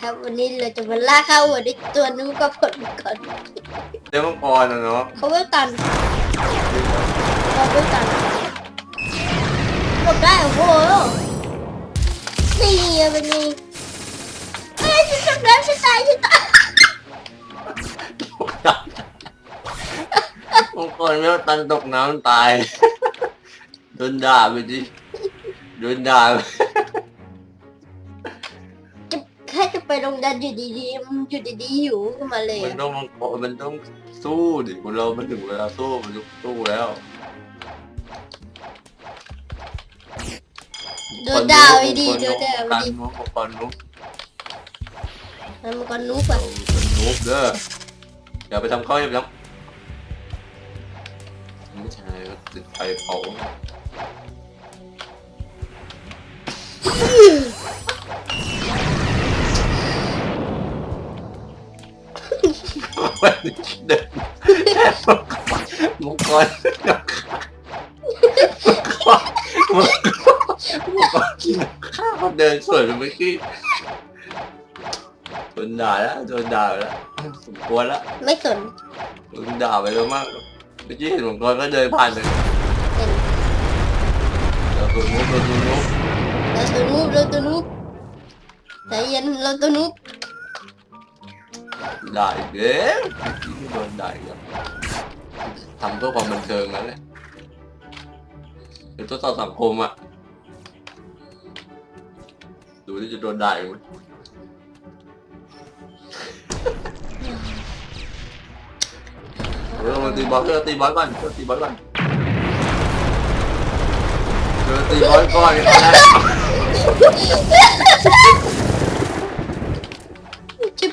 ครับ วันนี้เราจะมาล่าข้าวหัวด้วยตัวนู้นกับผลก่อนเรื่องมังกรนะเนาะเขาเวลตันเขาเวลตันกดได้โอ้โหนี่เป็นไงเฮ้ยฉันทำแล้วฉันตายฉันตายมังกรไม่ว่าตันตกน้ำตายโดนด่าไปดิโดนด่าไป จะแค่จะไปโรงเรียนอยู่ดีๆมันอยู่ดีๆอยู่ขึ้นมาเลยมันอะต้องมังกรมันต้องสู้ดิคนเรามันถึงเวลาสู้มันต้องสู้แล้วโดนด่าไปดีโดนด่าไปกันดีนุกมังกรนุกแล้วมันก็นุ๊กมัอะนนุกเด้ออย่าไปทำเขาอย่าไปทำไม่ใช่ก็ติดไฟเผา วันเดินแค่มังกรมังกรมังกรกินข้าวเดินสวยเลยเมื่อกี้โดนด่าแล้วโดนด่าแล้วสมควรแล้วไม่สนโดนด่าไปแล้วมากเมื่อกี้เห็นมังกรก็เดินผ่านเห็นเราตัวนุ๊กเราตัวนุ๊กเราตัวนุ๊กเราตัวนุ๊กใจเย็นเราตัวนุ๊ก ด่าอีกแล้วโดนด่าอีกแล้วทำเพื่อความบันเทิงนั่นแหละเดี๋ยวทดสอสังคมอะ ดูที่จะโดนด่าอีกไหมเออมันตีบอลเออตีบอลก่อนเออตีบอลก่อนเออตีบอลก่อน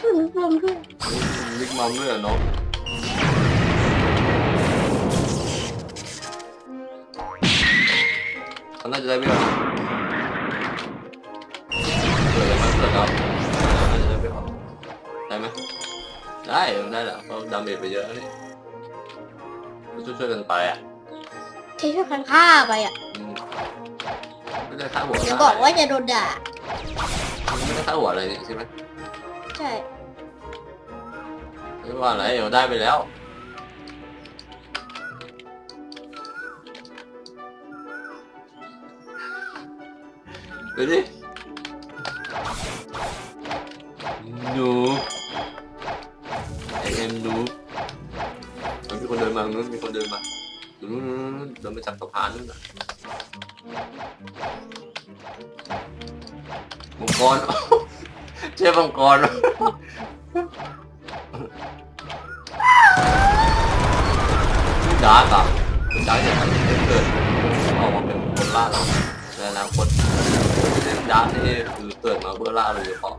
ตอนแรกชิบผมรวมด้วยมิกมัมด้วยเหรอน้องเขาน่าจะได้ไม่หรอกเกิดอะไรมาเกิดครับน่าจะได้ไม่หรอกได้ไหมได้ได้แหละเพราะดาเมจไปเยอะนี่ช่วยช่วยๆกันไปอะที่ช่วยกันฆ่าไปอะไม่ได้ค่าหัวจะบอกว่าจะโดนด่าไม่ได้ค่าหัวอะไรนี่ใช่ไหม ใช่ ไม่ว่าอะไรเดี๋ยวได้ไปแล้ว ดูดิ หนูไอเอ็มหนูเฮ้ยมีคนเดินมาตรงนู้นมีคนเดินมาดูนู้นนู้นนู้นเดินมาจากสะพานนู้นน่ะมังกร เจ้มังกรดาร์กอะดาร์กจะทำให้เกิดออกมาเป็นคนล่าเราในอนาคตดาร์กนี่คือเกิดมาเพื่อล่าเราเฉพาะ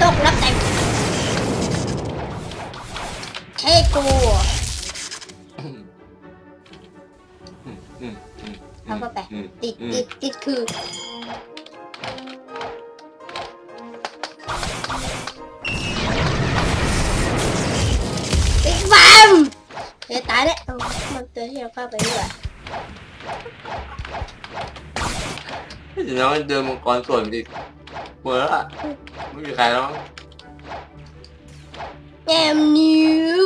ตกแล้วแต่งเท่กูอืมอืมอืมเอาเข้าไปอืมติดอืมติดติดคือ เฮ้ยตายแล้วเอามันตัวที่เราฆ่าไปด้วยเดี๋ยวน้องเดินมังกรส่วนดิหมดแล้วล่ะไม่มีใครแล้วมั้งแอมนิว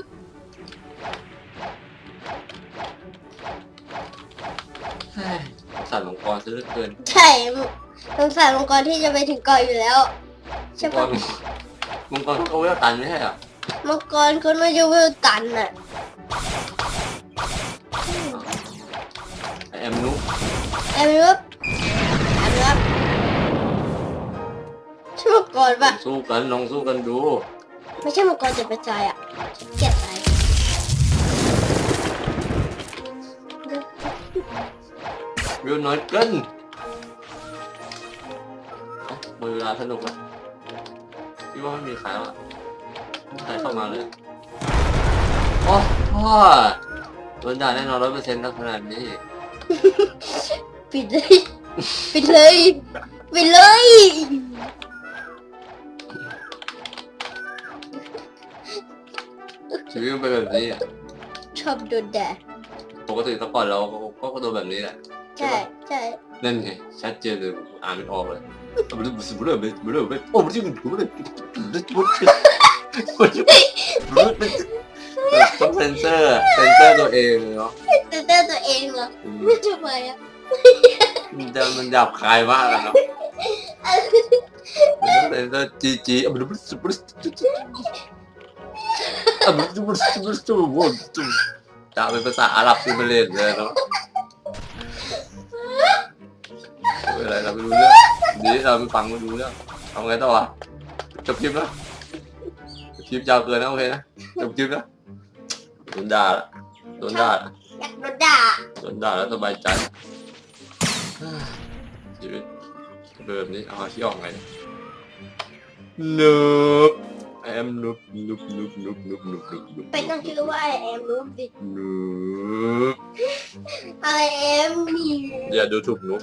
เฮ้ยสัตว์มังกรซะเหลือเกินใช่สงสารมังกรที่จะไปถึงเกาะอยู่แล้ว ใช่มังกปะรมังกรเขาเวลตันไม่ใช่เหรอมังกรคนไม่จะเวลตันน่ะ อมนิวแอมนิวใช่มังกรปะสู้กันลองสู้กันดู ไม่ใช่มังกรจะไปใจอะเกลียดใจเร็วน้อยเกินเอ้าหมดเวลาสนุกแล้วพี่ว่าไม่มีใครแล้วอะไม่มีใครเข้ามาเลยโอ้พ่อโดนด่าแน่นอนร้อยเปอร์เซ็นต์ขนาดนี้ ปิดเลยปิดเลยปิดเลยชีวิตมันเป็นแบบนี้อะชอบโดนแดดปกติแต่ก่อนเราก็โดนแบบนี้แหละใช่ใช่นั่นไงชัดเจนเลยอ่านไม่ออกเลยมันรู้สึกเลยมันรู้สึกโอ้มันรู้สึกมันรู้สึกมันรู้สึกต้องเซนเซอร์เซนเซอร์ตัวเองเนาะเตือนตัวเองเหรอไม่ทำไมอะมัน จะมันหยาบคายมากอะเนาะมันต้องเซนเซอร์จีจีอะมันรู้สึกมันรู้สึกอ่นรู้สึกมันรู้สึกมันรู้สึกมันรู้สึกจะเป็นภาษาอาหรับคือมันเล่นเลยเนาะไม่เป็นไรเราไม่รู้เรื่องดีเราไม่ฟังไม่รู้เรื่องทำไงต่ออะจบคลิปแล้วจบคลิปยาวเกินนะโอเคนะจบคลิปแล้วโดนด่าล้วโดนด่าล้วอยากโดนด่าโดนด่าแล้วสบายใจ ชีวิตเป็นแบบนี้เอาที่ออกไงนุบแอมนุบนุบนุบนุบนุบนุบนุบนุบไปตั้งชื่อว่าไอแอมรูบินุบไอแอมมีอย่าดูถูกนุบ